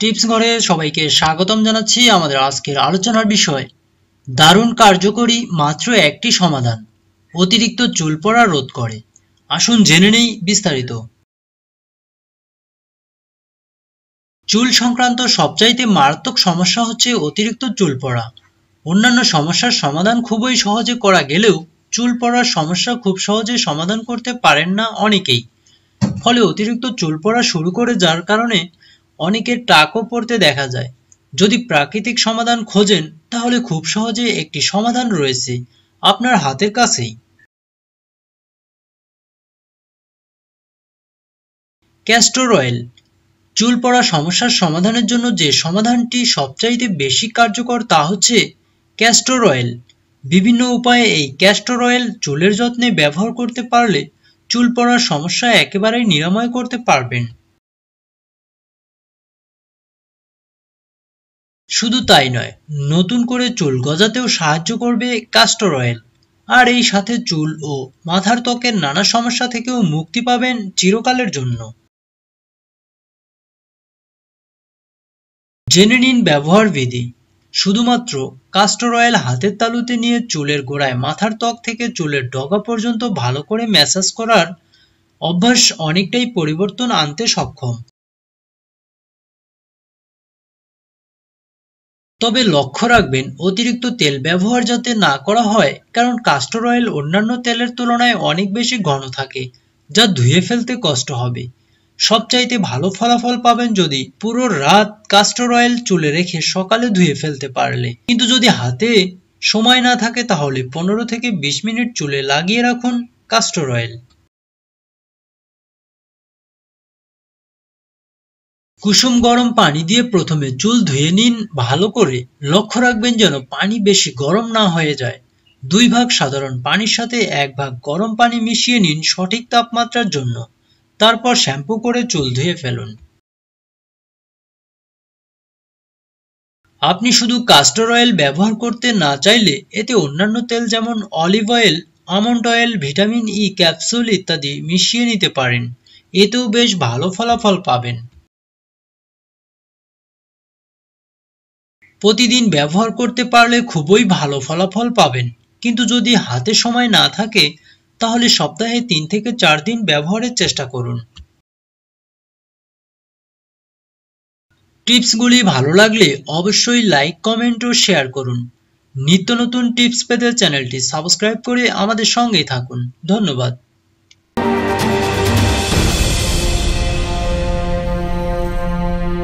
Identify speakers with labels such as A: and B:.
A: Tips ঘরে সবাইকে স্বাগতম জানাচ্ছি আমাদের আজকের আলোচনার বিষয়। দারুণ কার্যকরী মাত্র একটি সমাধান, অতিরিক্ত চুল পড়া রোধ করে। আসুন জেনে নেই বিস্তারিত। চুল সংক্রান্ত সবচাইতে মারাত্মক সমস্যা হচ্ছে অতিরিক্ত চুল পড়া। অন্যান্য সমস্যার সমাধান খুবই সহজে করা গেলেও চুল পড়ার সমস্যা খুব সহজে সমাধান করতে পারেন না অনেকেই। ফলে অতিরিক্ত চুল পড়া শুরু করে যার কারণে অনেকের টাকও পড়তে দেখা যায়। যদি প্রাকৃতিক সমাধান খোঁজেন, তাহলে খুব সহজে একটি সমাধান রয়েছে আপনার হাতের কাছেই। ক্যাস্টর অয়েল চুল পড়া সমস্যার সমাধানের জন্য যে সমাধানটি সবচাইতে বেশি কার্যকর তা হচ্ছে ক্যাস্টর অয়েল বিভিন্ন উপায়ে এই ক্যাস্টর অয়েল চুলের যত্নে ব্যবহার করতে পারলে চুল পড়ার সমস্যা একেবারেই নিরাময় করতে পারবেন। শুধু তাই নয়, নতুন করে চুল গজাতেও সাহায্য করবে কাস্টর অয়েল আর এই সাথে চুল ও মাথার ত্বকের নানা সমস্যা থেকেও মুক্তি পাবেন চিরকালের জন্য। জেনে নিন ব্যবহার বিধি। শুধুমাত্র কাস্টর অয়েল হাতের তালুতে নিয়ে চুলের গোড়ায় মাথার ত্বক থেকে চুলের ডগা পর্যন্ত ভালো করে ম্যাসাজ করার অভ্যাস অনেকটাই পরিবর্তন আনতে সক্ষম। তবে লক্ষ্য রাখবেন, অতিরিক্ত তেল ব্যবহার যাতে না করা হয়, কারণ কাস্টর অয়েল অন্যান্য তেলের তুলনায় অনেক বেশি ঘন থাকে, যা ধুয়ে ফেলতে কষ্ট হবে। সবচাইতে ভালো ফলাফল পাবেন যদি পুরো রাত কাস্টর অয়েল চুলে রেখে সকালে ধুয়ে ফেলতে পারলে। কিন্তু যদি হাতে সময় না থাকে, তাহলে পনেরো থেকে বিশ মিনিট চুলে লাগিয়ে রাখুন কাস্টর অয়েল কুসুম গরম পানি দিয়ে প্রথমে চুল ধুয়ে নিন, ভালো করে। লক্ষ্য রাখবেন যেন পানি বেশি গরম না হয়ে যায়। দুই ভাগ সাধারণ পানির সাথে এক ভাগ গরম পানি মিশিয়ে নিন সঠিক তাপমাত্রার জন্য। তারপর শ্যাম্পু করে চুল ধুয়ে ফেলুন। আপনি শুধু কাস্টর অয়েল ব্যবহার করতে না চাইলে এতে অন্যান্য তেল যেমন olive oil almond oil vitamin E capsule ইত্যাদি মিশিয়ে নিতে পারেন। এতেও বেশ ভালো ফলাফল পাবেন। প্রতিদিন ব্যবহার করতে পারলে খুবই ভালো ফলাফল পাবেন। কিন্তু যদি হাতে সময় না থাকে, তাহলে সপ্তাহে তিন থেকে চার দিন ব্যবহারের চেষ্টা করুন। টিপসগুলি ভালো লাগলে অবশ্যই লাইক, কমেন্ট ও শেয়ার করুন। নিত্য নতুন টিপস পেতে চ্যানেলটি সাবস্ক্রাইব করে আমাদের সঙ্গেই থাকুন। ধন্যবাদ।